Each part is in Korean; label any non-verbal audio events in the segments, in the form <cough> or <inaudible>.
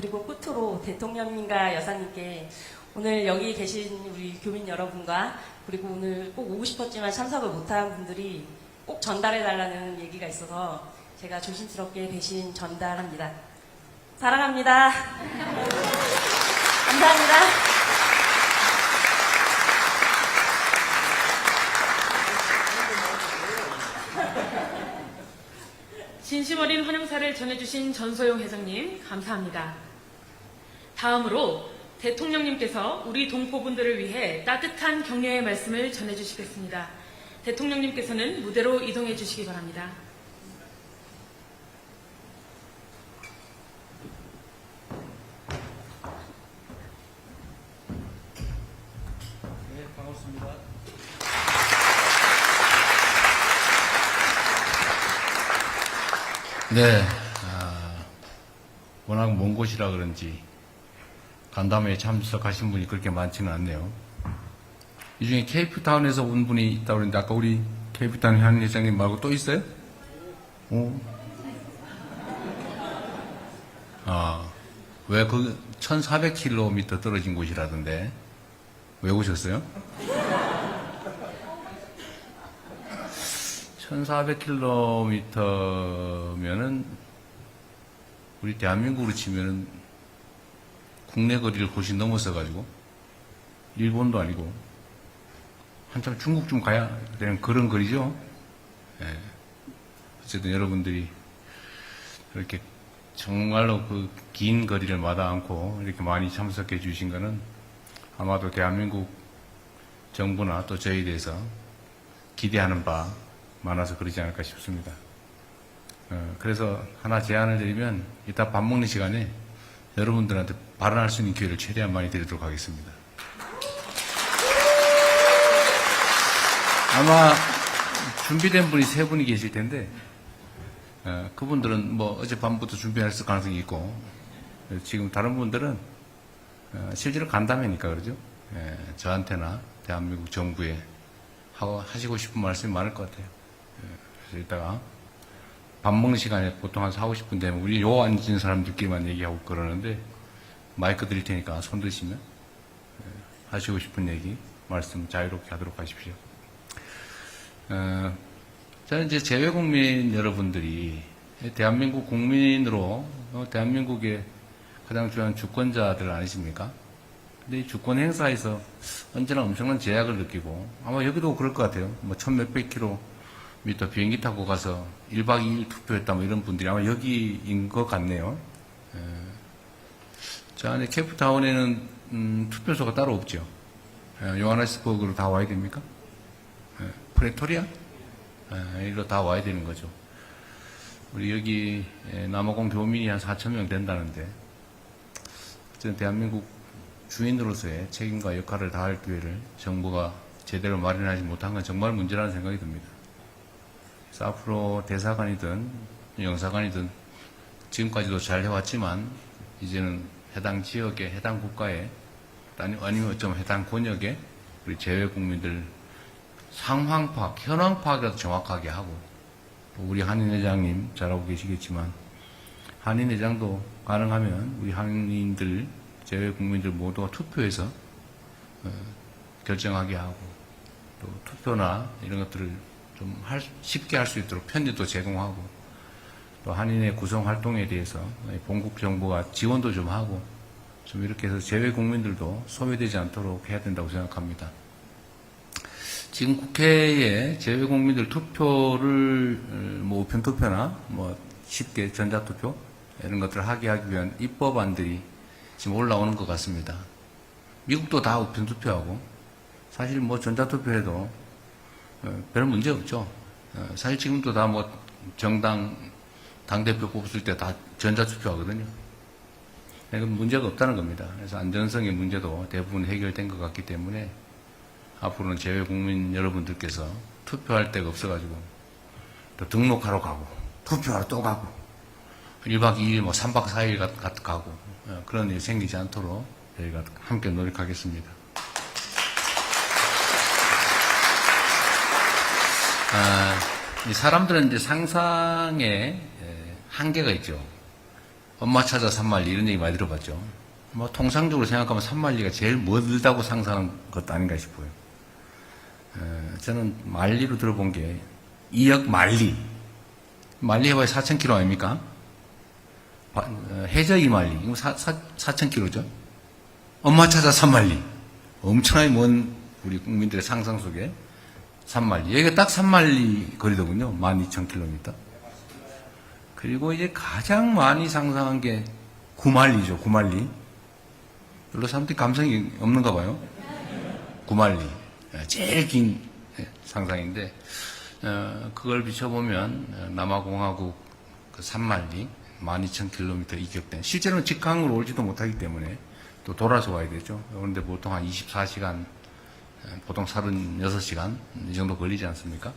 그리고 끝으로 대통령님과 여사님께 오늘 여기 계신 우리 교민 여러분과 그리고 오늘 꼭 오고 싶었지만 참석을 못한 분들이 꼭 전달해달라는 얘기가 있어서 제가 조심스럽게 대신 전달합니다. 사랑합니다. <laughs> 감사합니다. 진심 어린 환영사를 전해주신 전소영 회장님, 감사합니다. 다음으로 대통령님께서 우리 동포분들을 위해 따뜻한 격려의 말씀을 전해주시겠습니다. 대통령님께서는 무대로 이동해 주시기 바랍니다. 네, 반갑습니다. 네, 아, 워낙 먼 곳이라 그런지 간담회에 참석하신 분이 그렇게 많지는 않네요. 이 중에 케이프타운에서 온 분이 있다고 그랬는데 아까 우리 케이프타운 한 회장님 말고 또 있어요? 오. 아, 왜 그 1400km 떨어진 곳이라던데 왜 오셨어요? 1400km면은 우리 대한민국으로 치면은 국내 거리를 훨씬 넘어서 가지고 일본도 아니고 한참 중국 좀 가야 되는 그런 거리죠. 예. 어쨌든 여러분들이 이렇게 정말로 그 긴 거리를 마다 않고 이렇게 많이 참석해 주신 거는 아마도 대한민국 정부나 또 저희에 대해서 기대하는 바 많아서 그러지 않을까 싶습니다. 어, 그래서 하나 제안을 드리면 이따 밥 먹는 시간에 여러분들한테 발언할 수 있는 기회를 최대한 많이 드리도록 하겠습니다. 아마 준비된 분이 세 분이 계실 텐데 어, 그분들은 뭐 어젯밤부터 준비했을 가능성이 있고 지금 다른 분들은 어, 실제로 간담회니까 그러죠. 예, 저한테나 대한민국 정부에 하시고 싶은 말씀이 많을 것 같아요. 예, 그래서 이따가 밥 먹는 시간에 보통 한 4, 50분 되면 우리 요 앉은 사람들끼리만 얘기하고 그러는데 마이크 드릴 테니까 손 드시면 예, 하시고 싶은 얘기 말씀 자유롭게 하도록 하십시오. 어, 저는 이제 재외국민 여러분들이 대한민국 국민으로 어, 대한민국의 가장 중요한 주권자들 아니십니까? 근데 이 주권 행사에서 언제나 엄청난 제약을 느끼고 아마 여기도 그럴 것 같아요. 뭐 천 몇백 킬로미터 비행기 타고 가서 1박 2일 투표했다 뭐 이런 분들이 아마 여기인 것 같네요. 에. 자, 근데 케이프타운에는 음, 투표소가 따로 없죠. 에, 요하네스버그로 다 와야 됩니까? 에, 프레토리아? 에, 이리로 다 와야 되는 거죠. 우리 여기 에, 남아공 교민이 한 4천 명 된다는데 어쨌든 대한민국 주인으로서의 책임과 역할을 다할 기회를 정부가 제대로 마련하지 못한 건 정말 문제라는 생각이 듭니다. 그래서 앞으로 대사관이든 영사관이든 지금까지도 잘 해왔지만 이제는 해당 지역에 해당 국가에 아니- 아니면 좀 해당 권역에 우리 재외 국민들 상황 파악, 현황 파악이라도 정확하게 하고 또 우리 한인 회장님 잘하고 계시겠지만 한인 회장도 가능하면 우리 한인들 재외 국민들 모두가 투표해서 어, 결정하게 하고 또 투표나 이런 것들을 좀 할- 쉽게 할 수 있도록 편지도 제공하고 또 한인의 구성 활동에 대해서 본국 정부가 지원도 좀 하고 좀 이렇게 해서 재외 국민들도 소외되지 않도록 해야 된다고 생각합니다. 지금 국회에 재외 국민들 투표를 어, 뭐 우편 투표나 뭐 쉽게 전자 투표 이런 것들을 하게 하기 위한 입법안들이 지금 올라오는 것 같습니다. 미국도 다 우편 투표하고 사실 뭐 전자 투표해도 어, 별 문제 없죠. 어, 사실 지금도 다 뭐 정당 당 대표 뽑을 때 다 전자 투표 하거든요. 이건 문제가 없다는 겁니다. 그래서 안전성의 문제도 대부분 해결된 것 같기 때문에 앞으로는 재외 국민 여러분들께서 투표할 데가 없어가지고 또 등록하러 가고 투표하러 또 가고 1박 2일 뭐 3박 4일 가, 가- 가고 어, 그런 일이 생기지 않도록 저희가 함께 노력하겠습니다. 아, 이 사람들은 이제 상상에 에, 한계가 있죠. 엄마 찾아 산만리 이런 얘기 많이 들어봤죠. 뭐 통상적으로 생각하면 산만리가 제일 멀다고 상상하는 것도 아닌가 싶어요. 에, 저는 만리로 들어본 게 2억 만리. 만리 해봐야 4,000km 아닙니까? 해저 2만리. 이거 4, 4,000km죠? 엄마 찾아 산만리. 엄청나게 먼 우리 국민들의 상상 속에 산만리. 여기가 딱 산만리 거리더군요. 12,000km. 그리고 이제 가장 많이 상상한 게 구만리죠. 구만리. 별로 사람들이 감성이 없는가 봐요. 구만리. 예, 제일 긴 예, 상상인데 어, 그걸 비춰보면 어, 남아공화국 그 산만리 12,000km 이격된 실제로는 직항으로 올지도 못하기 때문에 또 돌아서 와야 되죠. 그런데 보통 한 24시간 어, 보통 36시간 이 정도 걸리지 않습니까?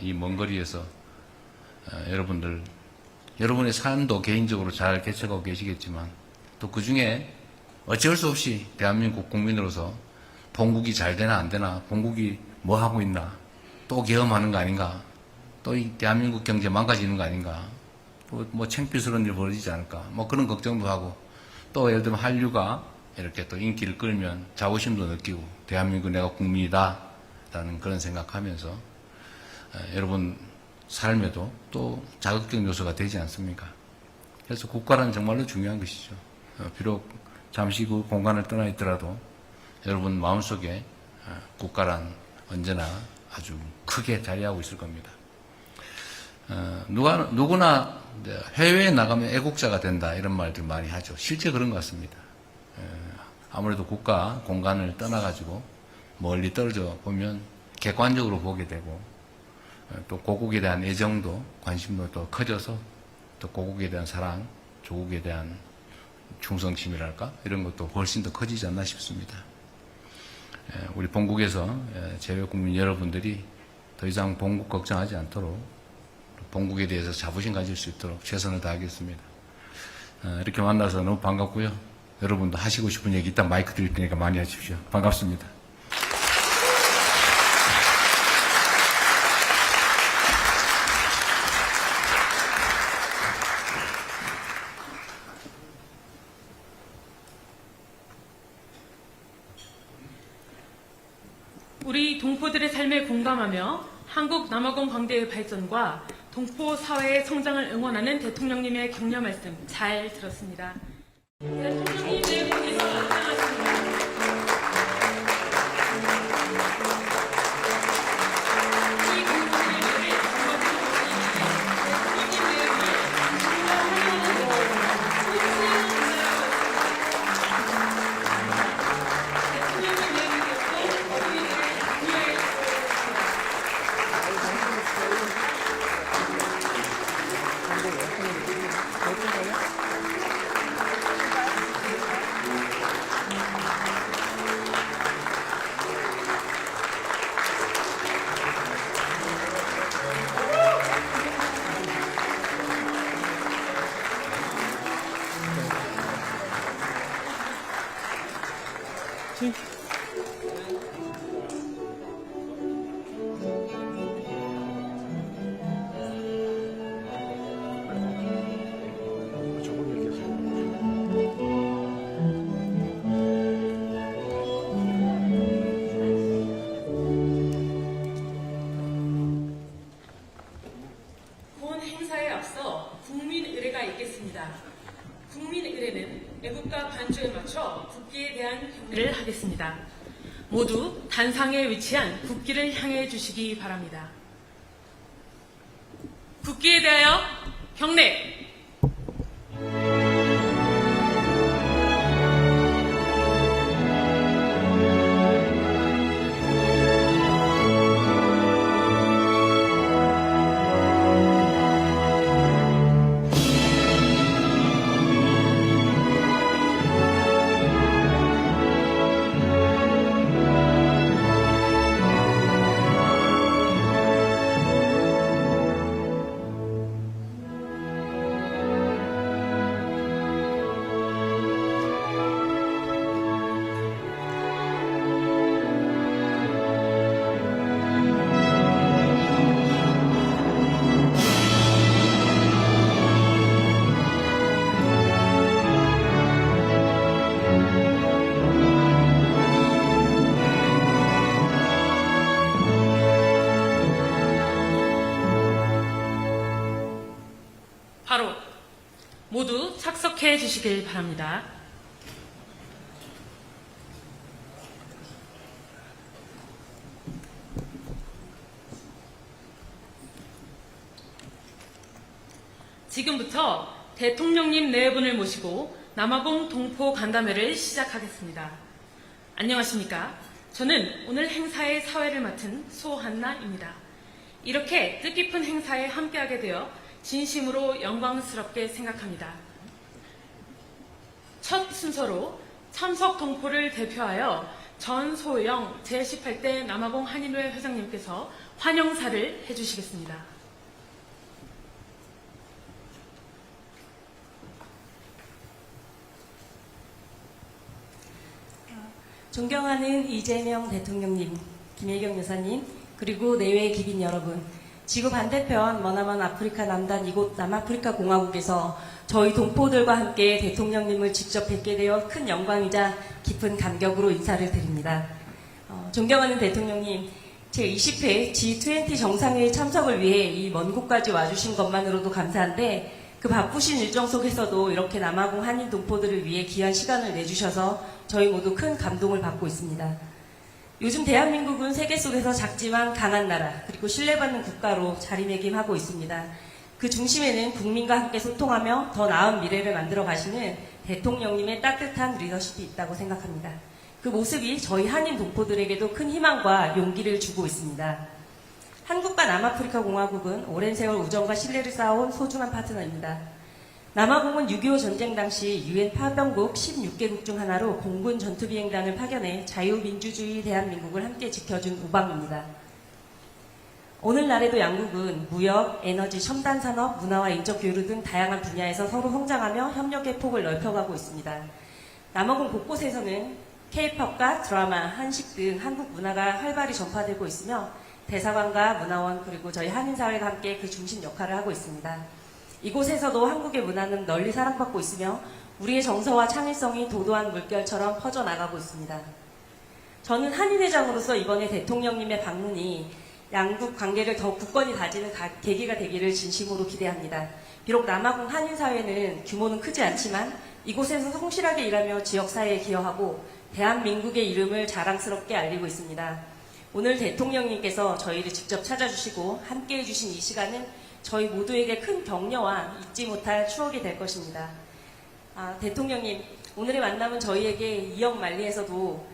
이 먼 거리에서 어, 여러분들 여러분의 삶도 개인적으로 잘 개척하고 계시겠지만 또 그 중에 어쩔 수 없이 대한민국 국민으로서 본국이 잘 되나 안 되나 본국이 뭐 하고 있나 또 계엄하는 거 아닌가 또 이 대한민국 경제 망가지는 거 아닌가 또뭐 창피스러운 일 벌어지지 않을까 뭐 그런 걱정도 하고 또 예를 들면 한류가 이렇게 또 인기를 끌면 자부심도 느끼고 대한민국 내가 국민이다 라는 그런 생각하면서 어, 여러분 삶에도 또 자극적 요소가 되지 않습니까? 그래서 국가는 정말로 중요한 것이죠. 어, 비록 잠시 그 공간을 떠나 있더라도 여러분 마음속에 어, 국가란 언제나 아주 크게 자리하고 있을 겁니다. 어, 누가, 누구나 해외에 나가면 애국자가 된다 이런 말들 많이 하죠. 실제 그런 것 같습니다. 에, 아무래도 국가 공간을 떠나가지고 멀리 떨어져 보면 객관적으로 보게 되고 어, 또 고국에 대한 애정도 관심도 더 커져서 또 고국에 대한 사랑, 조국에 대한 충성심이랄까 이런 것도 훨씬 더 커지지 않나 싶습니다. 에, 우리 본국에서 에, 제외 국민 여러분들이 더 이상 본국 걱정하지 않도록 본국에 대해서 자부심 가질 수 있도록 최선을 다하겠습니다. 어, 이렇게 만나서 너무 반갑고요. 여러분도 하시고 싶은 얘기 이따 마이크 드릴 테니까 많이 하십시오. 반갑습니다. 우리 동포들의 삶에 공감하며 한국 남아공 광대의 발전과 동포 사회의 성장을 응원하는 대통령님의 격려 말씀 잘 들었습니다. 대통령님 단상에 위치한 국기를 향해 주시기 바랍니다. 국기에 대하여 주시길 바랍니다. 지금부터 대통령님 네 분을 모시고 남아공 동포 간담회를 시작하겠습니다. 안녕하십니까? 저는 오늘 행사의 사회를 맡은 소한나입니다. 이렇게 뜻깊은 행사에 함께하게 되어 진심으로 영광스럽게 생각합니다. 첫 순서로 참석 동포를 대표하여 전소영 제18대 남아공 한인회 회장님께서 환영사를 해주시겠습니다. 존경하는 이재명 대통령님, 김혜경 여사님, 그리고 내외 기빈 여러분, 지구 반대편 머나먼 아프리카 남단 이곳 남아프리카 공화국에서 저희 동포들과 함께 대통령님을 직접 뵙게 되어 큰 영광이자 깊은 감격으로 인사를 드립니다. 어, 존경하는 대통령님, 제20회 G20 정상회의 참석을 위해 이 먼 곳까지 와주신 것만으로도 감사한데 그 바쁘신 일정 속에서도 이렇게 남아공 한인 동포들을 위해 귀한 시간을 내주셔서 저희 모두 큰 감동을 받고 있습니다. 요즘 대한민국은 세계 속에서 작지만 강한 나라 그리고 신뢰받는 국가로 자리매김하고 있습니다. 그 중심에는 국민과 함께 소통하며 더 나은 미래를 만들어 가시는 대통령님의 따뜻한 리더십이 있다고 생각합니다. 그 모습이 저희 한인 동포들에게도 큰 희망과 용기를 주고 있습니다. 한국과 남아프리카 공화국은 오랜 세월 우정과 신뢰를 쌓아온 소중한 파트너입니다. 남아공은 6.25 전쟁 당시 유엔 파병국 16개국 중 하나로 공군 전투비행단을 파견해 자유민주주의 대한민국을 함께 지켜준 우방입니다. 오늘날에도 양국은 무역, 에너지, 첨단 산업, 문화와 인적 교류 등 다양한 분야에서 서로 성장하며 협력의 폭을 넓혀가고 있습니다. 남아공 곳곳에서는 K-팝과 드라마, 한식 등 한국 문화가 활발히 전파되고 있으며 대사관과 문화원 그리고 저희 한인사회가 함께 그 중심 역할을 하고 있습니다. 이곳에서도 한국의 문화는 널리 사랑받고 있으며 우리의 정서와 창의성이 도도한 물결처럼 퍼져나가고 있습니다. 저는 한인회장으로서 이번에 대통령님의 방문이 양국 관계를 더욱 굳건히 다지는 가- 계기가 되기를 진심으로 기대합니다. 비록 남아공 한인사회는 규모는 크지 않지만 이곳에서 성실하게 일하며 지역사회에 기여하고 대한민국의 이름을 자랑스럽게 알리고 있습니다. 오늘 대통령님께서 저희를 직접 찾아주시고 함께 해주신 이 시간은 저희 모두에게 큰 격려와 잊지 못할 추억이 될 것입니다. 아, 대통령님, 오늘의 만남은 저희에게 이역 만리에서도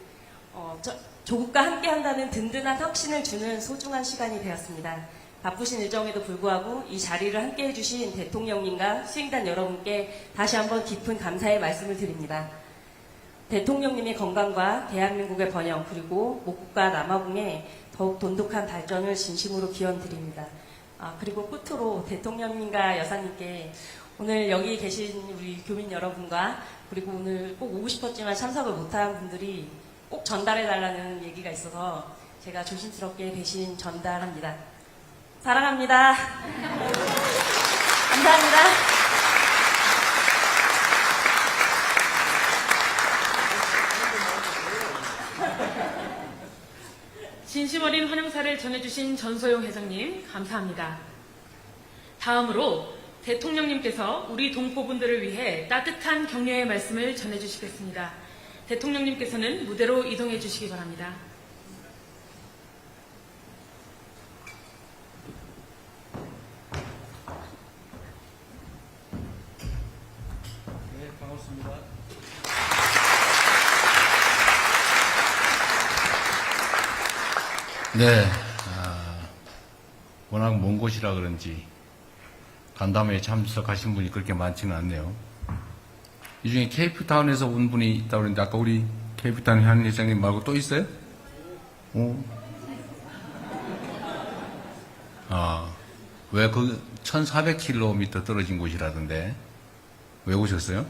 어, 저- 조국과 함께 한다는 든든한 확신을 주는 소중한 시간이 되었습니다. 바쁘신 일정에도 불구하고 이 자리를 함께 해 주신 대통령님과 수행단 여러분께 다시 한번 깊은 감사의 말씀을 드립니다. 대통령님의 건강과 대한민국의 번영 그리고 목국과 남아공의 더욱 돈독한 발전을 진심으로 기원드립니다. 아, 그리고 끝으로 대통령님과 여사님께 오늘 여기 계신 우리 교민 여러분과 그리고 오늘 꼭 오고 싶었지만 참석을 못한 분들이 꼭 전달해달라는 얘기가 있어서 제가 조심스럽게 대신 전달합니다. 사랑합니다. <laughs> 감사합니다. 진심 어린 환영사를 전해주신 전소영 회장님, 감사합니다. 다음으로 대통령님께서 우리 동포분들을 위해 따뜻한 격려의 말씀을 전해주시겠습니다. 대통령님께서는 무대로 이동해 주시기 바랍니다. 네, 반갑습니다. 네, 아, 워낙 먼 곳이라 그런지 간담회에 참석하신 분이 그렇게 많지는 않네요. 이 중에 케이프타운에서 온 분이 있다고 그랬는데 아까 우리 케이프타운 현 회장님 말고 또 있어요? 오. 아, 왜 그 1400km 떨어진 곳이라던데 왜 오셨어요?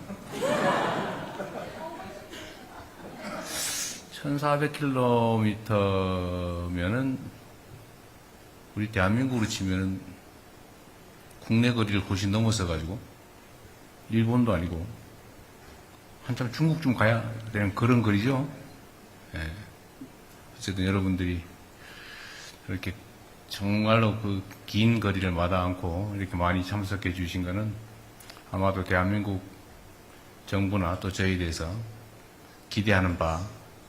1400km면은 우리 대한민국으로 치면은 국내 거리를 훨씬 넘어서 가지고 일본도 아니고 한참 중국쯤 가야 되는 그런 거리죠. 예. 어쨌든 여러분들이 이렇게 정말로 그 긴 거리를 마다 않고 이렇게 많이 참석해 주신 거는 아마도 대한민국 정부나 또 저희에 대해서 기대하는 바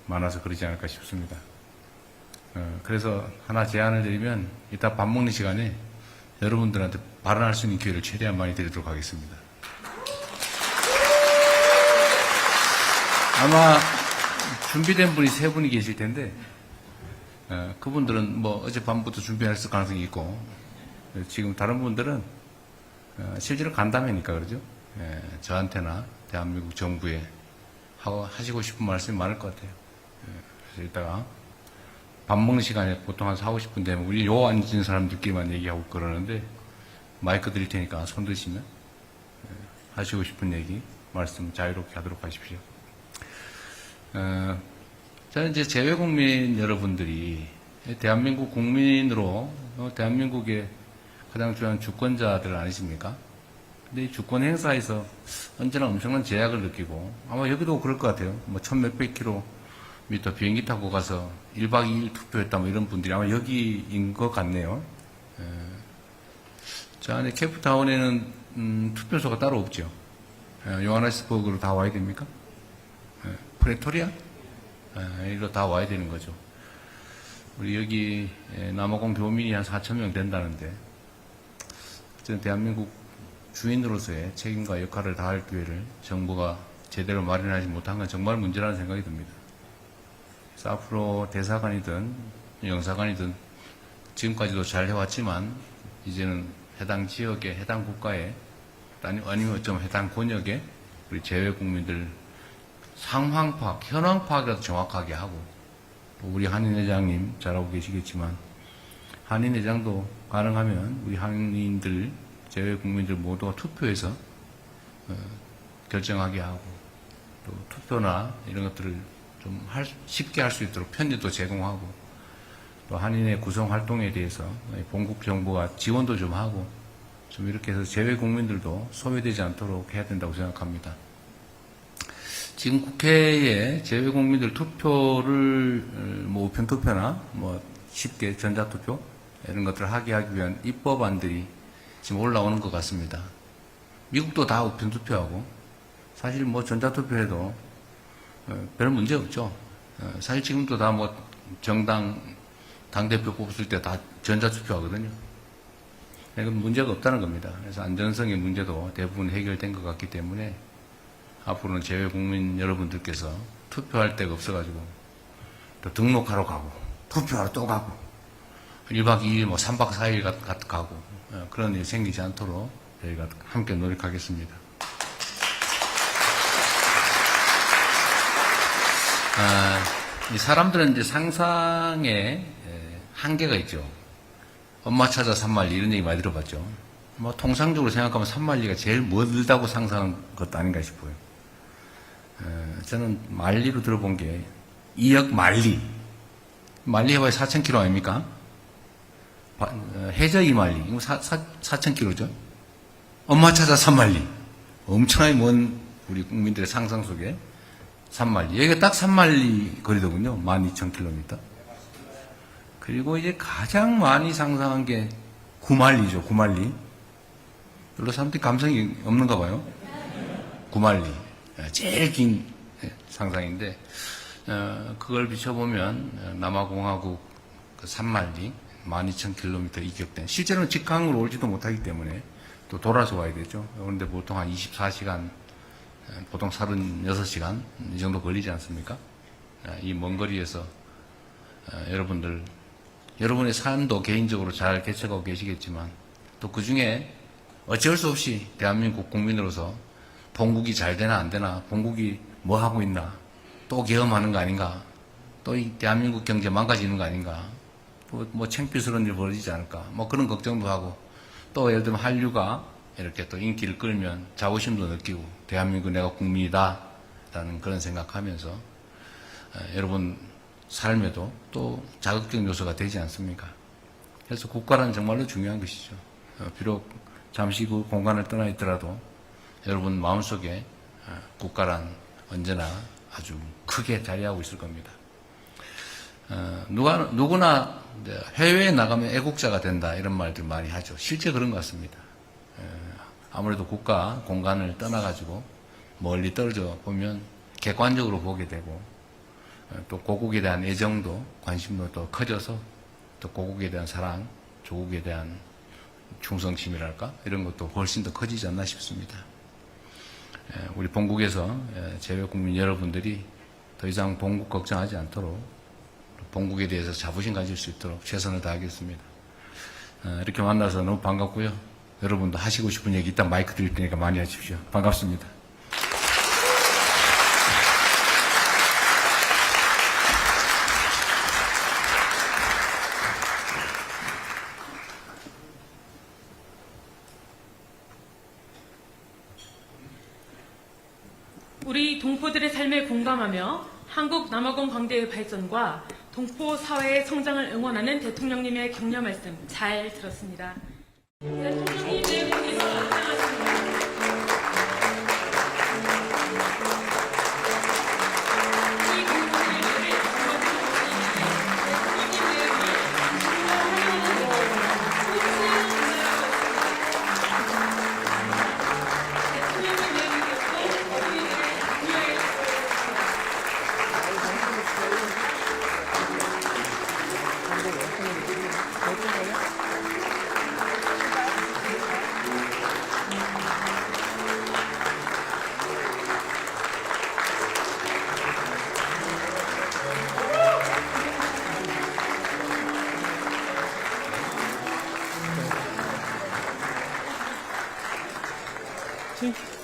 많아서 그러지 않을까 싶습니다. 어, 그래서 하나 제안을 드리면 이따 밥 먹는 시간에 여러분들한테 발언할 수 있는 기회를 최대한 많이 드리도록 하겠습니다. 아마 준비된 분이 세 분이 계실 텐데 어, 그분들은 뭐 어젯밤부터 준비했을 가능성이 있고 어, 지금 다른 분들은 어, 실제로 간담회니까 그러죠. 예, 저한테나 대한민국 정부에 하고 하시고 싶은 말씀이 많을 것 같아요. 예, 그래서 이따가 밥 먹는 시간에 보통 한 4, 50분 되면 우리 요 앉은 사람들끼리만 얘기하고 그러는데 마이크 드릴 테니까 손 드시면 예, 하시고 싶은 얘기 말씀 자유롭게 하도록 하십시오. 어, 저는 이제 재외국민 여러분들이 대한민국 국민으로 어, 대한민국의 가장 중요한 주권자들 아니십니까? 근데 이 주권 행사에서 언제나 엄청난 제약을 느끼고 아마 여기도 그럴 것 같아요. 뭐 천 몇백 킬로미터 비행기 타고 가서 1박 2일 투표했다 뭐 이런 분들이 아마 여기인 것 같네요. 에, 저 안에 케이프타운에는 음, 투표소가 따로 없죠. 에, 요하네스버그로 다 와야 됩니까? 에, 프레토리아? 에, 이리로 다 와야 되는 거죠. 우리 여기 에, 남아공 교민이 한 4천 명 된다는데 어쨌든 대한민국 주인으로서의 책임과 역할을 다할 기회를 정부가 제대로 마련하지 못한 건 정말 문제라는 생각이 듭니다. 그래서 앞으로 대사관이든 영사관이든 지금까지도 잘 해왔지만 이제는 해당 지역에 해당 국가에 아니- 아니면 좀 해당 권역에 우리 재외 국민들 상황 파악, 현황 파악이라도 정확하게 하고 또 우리 한인 회장님 잘하고 계시겠지만 한인 회장도 가능하면 우리 한인들 재외 국민들 모두가 투표해서 어, 결정하게 하고 또 투표나 이런 것들을 좀 할- 쉽게 할 수 있도록 편지도 제공하고 또 한인의 구성 활동에 대해서 본국 정부가 지원도 좀 하고 좀 이렇게 해서 재외 국민들도 소외되지 않도록 해야 된다고 생각합니다. 지금 국회에 재외 국민들 투표를 어, 뭐 우편 투표나 뭐 쉽게 전자 투표 이런 것들을 하게 하기 위한 입법안들이 지금 올라오는 것 같습니다. 미국도 다 우편 투표하고 사실 뭐 전자 투표해도 어, 별 문제 없죠. 어, 사실 지금도 다 뭐 정당 당 대표 뽑을 때 다 전자 투표하거든요. 이건 문제가 없다는 겁니다. 그래서 안전성의 문제도 대부분 해결된 것 같기 때문에 앞으로는 재외 국민 여러분들께서 투표할 데가 없어가지고 또 등록하러 가고 투표하러 또 가고 1박 2일 뭐 3박 4일 가, 가- 가고 어, 그런 일이 생기지 않도록 저희가 함께 노력하겠습니다. 아, 이 사람들은 이제 상상에 에, 한계가 있죠. 엄마 찾아 산말리 이런 얘기 많이 들어봤죠. 뭐 통상적으로 생각하면 산말리가 제일 멀다고 상상한 것도 아닌가 싶어요. 에, 저는 말리로 들어본 게 2억 말리. 말리 해봐야 4,000km 아닙니까? 바- 어, 해저이 말리. 이거 4, 4,000km죠? 엄마 찾아 산말리. 엄청나게 먼 우리 국민들의 상상 속에 산말리. 여기가 딱 산말리 거리더군요. 12,000km. 그리고 이제 가장 많이 상상한 게 구말리죠. 구말리. 별로 사람들이 감성이 없는가 봐요. 구말리. 예, 제일 긴 예, 상상인데, 어, 그걸 비춰보면 어, 남아공화국 그 산말리 12,000km 이격된 실제로는 직항으로 올지도 못하기 때문에 또 돌아서 와야 되죠. 그런데 보통 한 24시간 어, 보통 36시간 이 정도 걸리지 않습니까? 이 먼 거리에서 어, 여러분들 여러분의 삶도 개인적으로 잘 개척하고 계시겠지만 또 그 중에 어쩔 수 없이 대한민국 국민으로서 본국이 잘 되나 안 되나 본국이 뭐 하고 있나 또 계엄하는 거 아닌가 또 이 대한민국 경제 망가지는 거 아닌가 또 뭐 창피스러운 일 벌어지지 않을까 뭐 그런 걱정도 하고 또 예를 들면 한류가 이렇게 또 인기를 끌면 자부심도 느끼고 대한민국 내가 국민이다 라는 그런 생각하면서 어, 여러분 삶에도 또 자극적 요소가 되지 않습니까? 그래서 국가란 정말로 중요한 것이죠. 어, 비록 잠시 그 공간을 떠나 있더라도 여러분 마음속에 어, 국가란 언제나 아주 크게 자리하고 있을 겁니다. 어, 누가, 누구나 해외에 나가면 애국자가 된다 이런 말들 많이 하죠. 실제 그런 것 같습니다. 에, 아무래도 국가 공간을 떠나가지고 멀리 떨어져 보면 객관적으로 보게 되고 어, 또 고국에 대한 애정도 관심도 또 커져서 또 고국에 대한 사랑, 조국에 대한 충성심이랄까 이런 것도 훨씬 더 커지지 않나 싶습니다. 에, 우리 본국에서 에, 제외 국민 여러분들이 더 이상 본국 걱정하지 않도록 본국에 대해서 자부심 가질 수 있도록 최선을 다하겠습니다. 어, 이렇게 만나서 너무 반갑고요. 여러분도 하시고 싶은 얘기 이따 마이크 드릴 테니까 많이 하십시오. 반갑습니다. 우리 동포들의 삶에 공감하며 한국 남아공 광대의 발전과 동포 사회의 성장을 응원하는 대통령님의 격려 말씀 잘 들었습니다. 대통령님 본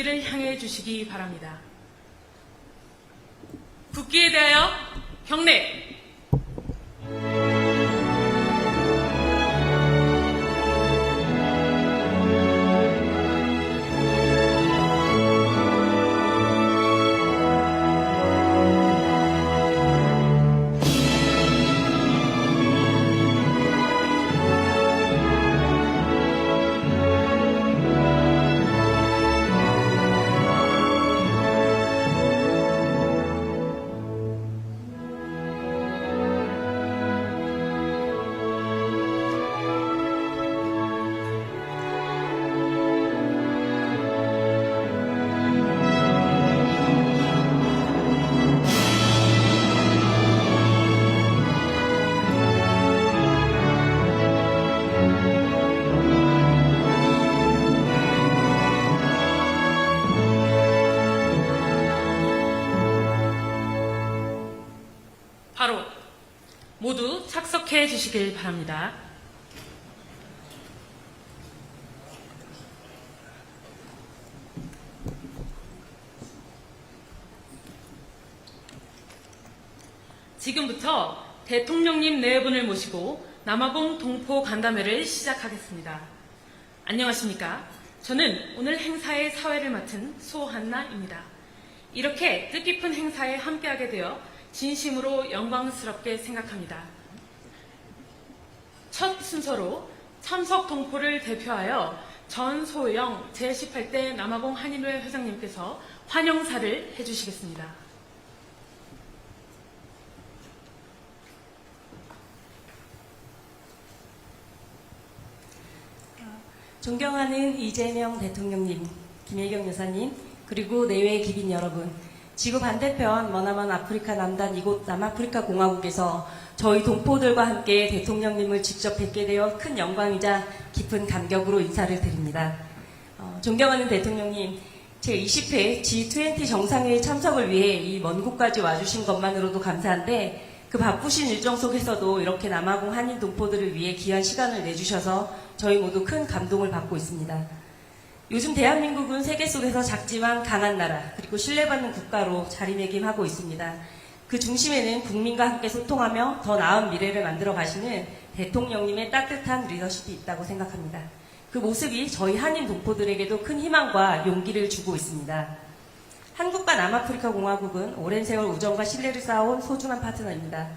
국기를 향해 주시기 바랍니다. 바로 모두 착석해 주시길 바랍니다. 지금부터 대통령님 네 분을 모시고 남아공 동포 간담회를 시작하겠습니다. 안녕하십니까? 저는 오늘 행사의 사회를 맡은 소한나입니다. 이렇게 뜻깊은 행사에 함께하게 되어 진심으로 영광스럽게 생각합니다. 첫 순서로 참석 동포를 대표하여 전소영 제18대 남아공 한인회 회장님께서 환영사를 해주시겠습니다. 존경하는 이재명 대통령님, 김혜경 여사님, 그리고 내외 기빈 여러분, 지구 반대편 머나먼 아프리카 남단 이곳 남아프리카 공화국에서 저희 동포들과 함께 대통령님을 직접 뵙게 되어 큰 영광이자 깊은 감격으로 인사를 드립니다. 어, 존경하는 대통령님, 제20회 G20 정상회의 참석을 위해 이 먼 곳까지 와주신 것만으로도 감사한데 그 바쁘신 일정 속에서도 이렇게 남아공 한인 동포들을 위해 귀한 시간을 내주셔서 저희 모두 큰 감동을 받고 있습니다. 요즘 대한민국은 세계 속에서 작지만 강한 나라 그리고 신뢰받는 국가로 자리매김하고 있습니다. 그 중심에는 국민과 함께 소통하며 더 나은 미래를 만들어 가시는 대통령님의 따뜻한 리더십이 있다고 생각합니다. 그 모습이 저희 한인 동포들에게도 큰 희망과 용기를 주고 있습니다. 한국과 남아프리카 공화국은 오랜 세월 우정과 신뢰를 쌓아온 소중한 파트너입니다.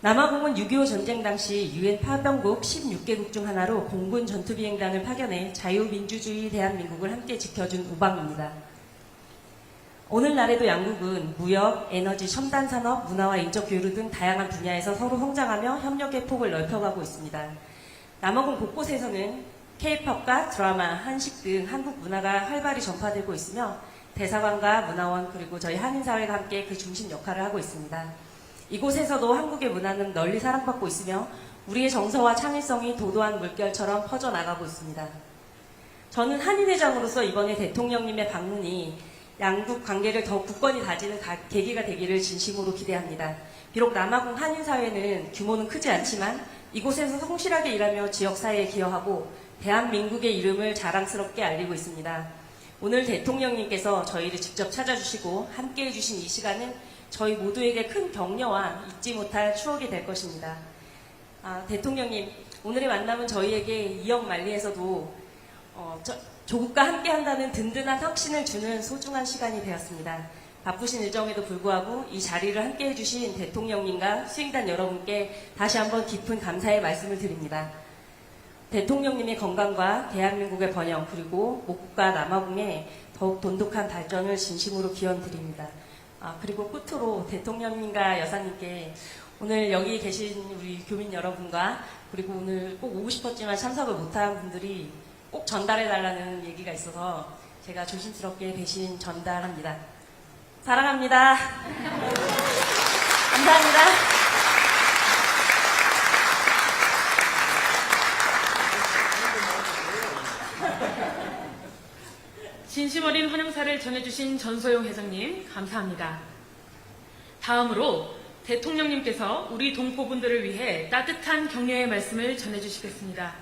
남아공은 6.25 전쟁 당시 유엔 파병국 16개국 중 하나로 공군 전투비행단을 파견해 자유민주주의 대한민국을 함께 지켜준 우방입니다. 오늘날에도 양국은 무역, 에너지, 첨단 산업, 문화와 인적 교류 등 다양한 분야에서 서로 성장하며 협력의 폭을 넓혀가고 있습니다. 남아공 곳곳에서는 K-팝과 드라마, 한식 등 한국 문화가 활발히 전파되고 있으며 대사관과 문화원 그리고 저희 한인사회가 함께 그 중심 역할을 하고 있습니다. 이곳에서도 한국의 문화는 널리 사랑받고 있으며 우리의 정서와 창의성이 도도한 물결처럼 퍼져나가고 있습니다. 저는 한인회장으로서 이번에 대통령님의 방문이 양국 관계를 더 굳건히 다지는 가- 계기가 되기를 진심으로 기대합니다. 비록 남아공 한인사회는 규모는 크지 않지만 이곳에서 성실하게 일하며 지역사회에 기여하고 대한민국의 이름을 자랑스럽게 알리고 있습니다. 오늘 대통령님께서 저희를 직접 찾아주시고 함께 해 주신 이 시간은 저희 모두에게 큰 격려와 잊지 못할 추억이 될 것입니다. 아, 대통령님, 오늘의 만남은 저희에게 2억 만리에서도 어, 저- 조국과 함께 한다는 든든한 확신을 주는 소중한 시간이 되었습니다. 바쁘신 일정에도 불구하고 이 자리를 함께 해주신 대통령님과 수행단 여러분께 다시 한번 깊은 감사의 말씀을 드립니다. 대통령님의 건강과 대한민국의 번영 그리고 목국과 남아공의 더욱 돈독한 발전을 진심으로 기원드립니다. 아, 그리고 끝으로 대통령님과 여사님께 오늘 여기 계신 우리 교민 여러분과 그리고 오늘 꼭 오고 싶었지만 참석을 못한 분들이 꼭 전달해달라는 얘기가 있어서 제가 조심스럽게 대신 전달합니다. 사랑합니다. 감사합니다. 진심 어린 환영사를 전해주신 전소영 회장님, 감사합니다. 다음으로 대통령님께서 우리 동포분들을 위해 따뜻한 격려의 말씀을 전해주시겠습니다.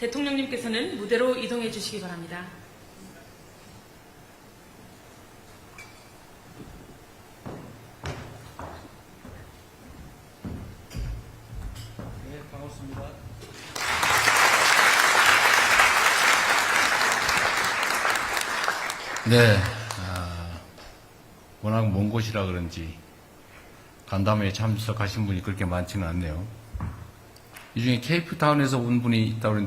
대통령님께서는 무대로 이동해 주시기 바랍니다. 네, 반갑습니다. 네, 아, 워낙 먼 곳이라 그런지 간담회에 참석하신 분이 그렇게 많지는 않네요. 이 중에 케이프타운에서 온 분이 있다고